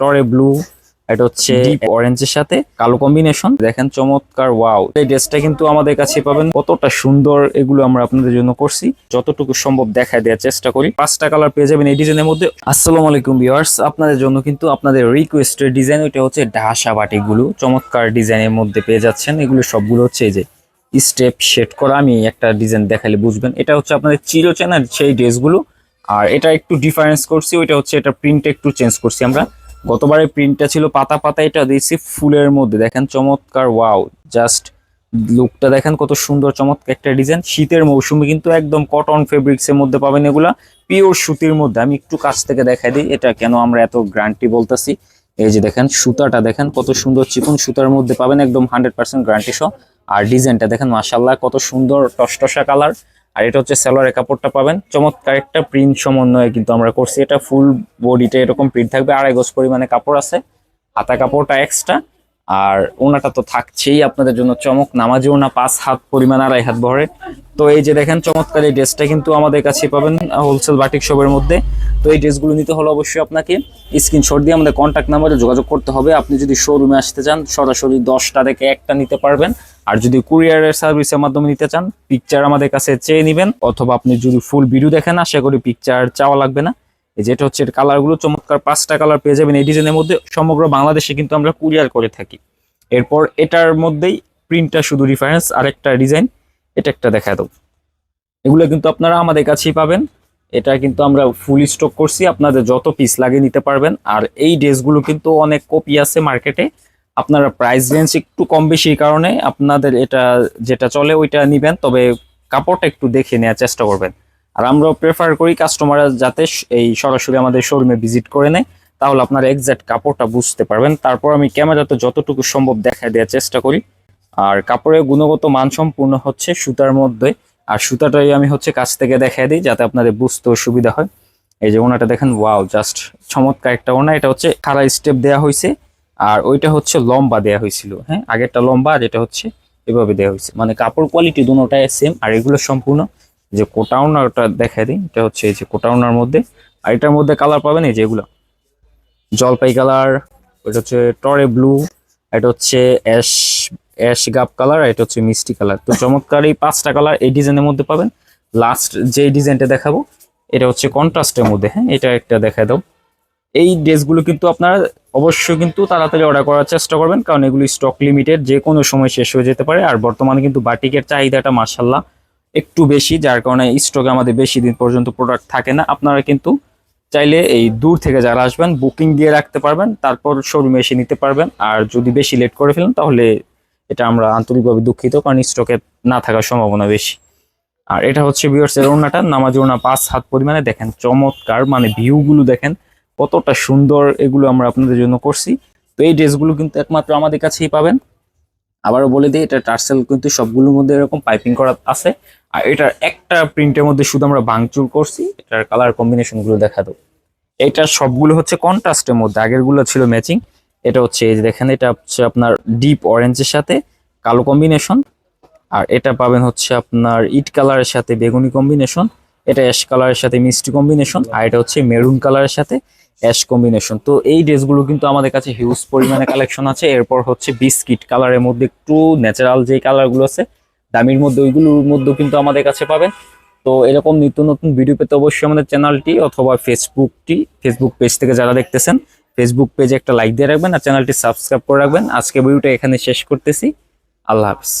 টরে ব্লু এটা হচ্ছে অরেঞ্জের সাথে কালো কম্বিনেশন দেখেন চমৎকার ওয়াও এই ড্রেসটা কিন্তু আমাদের কাছে পাবেন। কতটা সুন্দর এগুলো আমরা আপনাদের জন্য করছি। যতটুকু সম্ভব দেখা দেওয়ার চেষ্টা করি। পাঁচটা কালার পেয়ে যাবেন এই ডিজাইনের মধ্যে। আসসালামু আলাইকুম ভিউয়ার্স আপনাদের জন্য কিন্তু আপনাদের রিকোয়েস্টের ডিজাইন ওইটা হচ্ছে ঢাসা বাটিগুলো। চমৎকার ডিজাইনের মধ্যে পেয়ে যাচ্ছেন। এগুলো সবগুলো হচ্ছে এই যে স্টেপ শেড করা। আমি একটা ডিজাইন দেখালে বুঝবেন। এটা হচ্ছে আপনাদের চিরচেনার সেই ড্রেসগুলো আর এটা একটু ডিফারেন্স করছি। ওইটা হচ্ছে এটা প্রিন্ট একটু চেঞ্জ করছি আমরা। গতবারের প্রিন্টটা ছিল পাতা পাতা, এটা দিয়েছি ফুলের মধ্যে। দেখেন চমৎকার ওয়াও জাস্ট লুকটা দেখেন কত সুন্দর, চমৎকার একটা ডিজাইন শীতের মৌসুমে কিন্তু একদম কটন ফেব্রিক্স এর মধ্যে পাবেন এগুলা পিওর সুতির মধ্যে। আমি একটু কাছ থেকে দেখাই দিই, এটা কেন আমরা এত গ্যারান্টি বলতেছি? এই যে দেখেন, সুতাটা দেখেন কত সুন্দর চিকন সুতার মধ্যে পাবেন, একদম হান্ড্রেড পার্সেন্ট গ্যারান্টি সহ। আর ডিজাইনটা দেখেন মাসাল্লাহ কত সুন্দর টসটসা কালার আর এটা হচ্ছে সালোয়ারের কাপড়টা পাবেন। চমৎকার একটা প্রিন্ট সমন্বয়ে কিন্তু আমরা করছি। এটা ফুল বডিতে এরকম প্রিন্ট থাকবে। আড়াই গজ পরিমাণে কাপড় আছে। হাতা কাপড়টা এক্সট্রা আর ওনাটা তো থাকছেই আপনাদের জন্য চমক। নামাজি ওনা পাঁচ হাত পরিমাণ, আড়াই হাত ভরে। তো এই যে দেখেন, চমৎকার এই ড্রেসটা কিন্তু আমাদের কাছে পাবেন হোলসেল বাটিক শপের মধ্যে। তো এই ড্রেসগুলো নিতে হলে অবশ্যই আপনাকে স্ক্রিনশট দিয়ে আমাদের কন্ট্যাক্ট নাম্বারে যোগাযোগ করতে হবে। আপনি যদি শোরুমে আসতে চান, সরাসরি দশটা থেকে একটা নিতে পারবেন। আর যদি কুরিয়ারের সার্ভিসের মাধ্যমে নিতে চান পিকচার আমাদের কাছে চেয়ে নেবেন, অথবা আপনি যদি ফুল ভিডিও দেখেন, আশা করি পিকচার চাওয়া লাগবে না। যেটা হচ্ছে কালারগুলো চমৎকার পাঁচটা কালার পেয়ে যাবেন এই ডিজাইনের মধ্যে। সমগ্র বাংলাদেশে কিন্তু আমরা কুরিয়ার করে থাকি। এরপর এটার মধ্যেই প্রিন্টটা শুধু রিফারেন্স আরেকটা ডিজাইন এটা একটা দেখা দাও এগুলো কিন্তু আপনারা আমাদের কাছেই পাবেন। এটা কিন্তু আমরা ফুল স্টক করছি, আপনাদের যত পিস লাগে নিতে পারবেন। আর এই ড্রেসগুলো কিন্তু অনেক কপি আছে মার্কেটে আপনারা প্রাইস রেঞ্জ একটু কম বেশি কারণে আপনাদের এটা যেটা চলে ওইটা নিবেন, তবে কাপড়টা একটু দেখে নেওয়ার চেষ্টা করবেন। আর আমরা প্রেফার করি কাস্টমাররা যাতে এই সরাসরি আমাদের শোরুমে ভিজিট করে নেয়, তাহলে আপনারা এক্সাক্ট কাপড়টা বুঝতে পারবেন। তারপর আমি ক্যামেরাতে যতটুকু সম্ভব দেখা দেওয়ার চেষ্টা করি। আর কাপড়ের গুণগত মান সম্পূর্ণ হচ্ছে সুতার মধ্যে। আর সুতাটাই আমি হচ্ছে কাছ থেকে দেখাই দিই, যাতে আপনাদের বুঝতেও সুবিধা হয়। এই যে ওনাটা দেখেন ওয়াও জাস্ট চমৎকার একটা ওনা এটা হচ্ছে খাড়া স্টেপ দেওয়া হয়েছে আর ওইটা হচ্ছে লম্বা দেওয়া হয়েছিল হ্যাঁ? আগেরটা লম্বা, আর এটা হচ্ছে এভাবে দেওয়া হয়েছে। মানে কাপড় কোয়ালিটি দুটোটাই সেম আর এগুলো সম্পূর্ণ যে কোটাউনারটা দেখা দিই, এটা হচ্ছে এই যে কোটাউনার মধ্যে। আর এটার মধ্যে কালার পাবেন এই যে এগুলো। জলপাই কালার এটা হচ্ছে টরে ব্লু এটা হচ্ছে অ্যাশ অ্যাশ গাপ কালার আর এটা হচ্ছে মিষ্টি কালার তো চমৎকার এই পাঁচটা কালার এই ডিজাইনের মধ্যে পাবেন। লাস্ট যে ডিজাইনটা দেখাবো, এটা হচ্ছে কন্ট্রাস্টের মধ্যে হ্যাঁ? এটা একটা দেখা দাও। এই ড্রেসগুলো কিন্তু আপনারা অবশ্যই কিন্তু তাড়াতাড়ি অর্ডার করার চেষ্টা করবেন, কারণ এগুলো স্টক লিমিটেড যে কোনো সময় শেষ হয়ে যেতে পারে। আর বর্তমানে কিন্তু বাটিকের চাহিদাটা মার্শাল্লাহ একটু বেশি, যার কারণে স্টকে আমাদের বেশি দিন পর্যন্ত প্রোডাক্ট থাকে না। আপনারা কিন্তু চাইলে এই দূর থেকে যারা আসবেন বুকিং দিয়ে রাখতে পারবেন, তারপর শোরুমে এসে নিতে পারবেন। আর যদি বেশি লেট করে ফেলেন, তাহলে এটা আমরা আন্তরিকভাবে দুঃখিত, কারণ স্টকে না থাকার সম্ভাবনা বেশি। আর এটা হচ্ছে ভিউয়ার্স এর ওনাটা নামাজ ওনা পাঁচ হাত পরিমাণে। দেখেন চমৎকার মানে ভিউগুলো দেখেন। কতটা সুন্দর এগুলো আমরা আপনাদের জন্য করছি। তো এই ড্রেসগুলো কিন্তু একমাত্র আমাদের কাছেই পাবেন। আবারও বলে দিই, এটা টার্সেল কিন্তু সবগুলোর মধ্যে এরকম পাইপিং করা আছে। আর এটার একটা প্রিন্টের মধ্যে শুধু আমরা ভাঙচুর করছি, এটার কালার কম্বিনেশনগুলো দেখা দাও এটা সবগুলো হচ্ছে কন্ট্রাস্টের মধ্যে, আগেরগুলো ছিল ম্যাচিং। এটা হচ্ছে এই যে দেখেন, এটা হচ্ছে আপনার ডিপ অরেঞ্জের সাথে কালো কম্বিনেশন। আর এটা পাবেন হচ্ছে আপনার ইট কালারের সাথে বেগুনি কম্বিনেশন। এটা অ্যাশ কালারের সাথে মিষ্টি কম্বিনেশন। আর এটা হচ্ছে মেরুন কালারের সাথে অ্যাশ কম্বিনেশন তো এই ড্রেসগুলো কিন্তু আমাদের কাছে হিউজ পরিমাণে কালেকশন আছে। এরপর হচ্ছে বিস্কিট কালারের মধ্যে একটু ন্যাচারাল যে কালারগুলো আছে, দামির মধ্যে ওইগুলোর মধ্যেও কিন্তু আমাদের কাছে পাবেন। তো এরকম নিত্য নতুন ভিডিও পেতে অবশ্যই আমাদের চ্যানেলটি অথবা ফেসবুকটি ফেসবুক পেজ থেকে যারা দেখতেছেন ফেসবুক পেজে একটা লাইক দিয়ে রাখবেন আর চ্যানেলটি সাবস্ক্রাইব করে রাখবেন। আজকে ভিডিওটা এখানে শেষ করতেছি। আল্লাহ হাফিজ।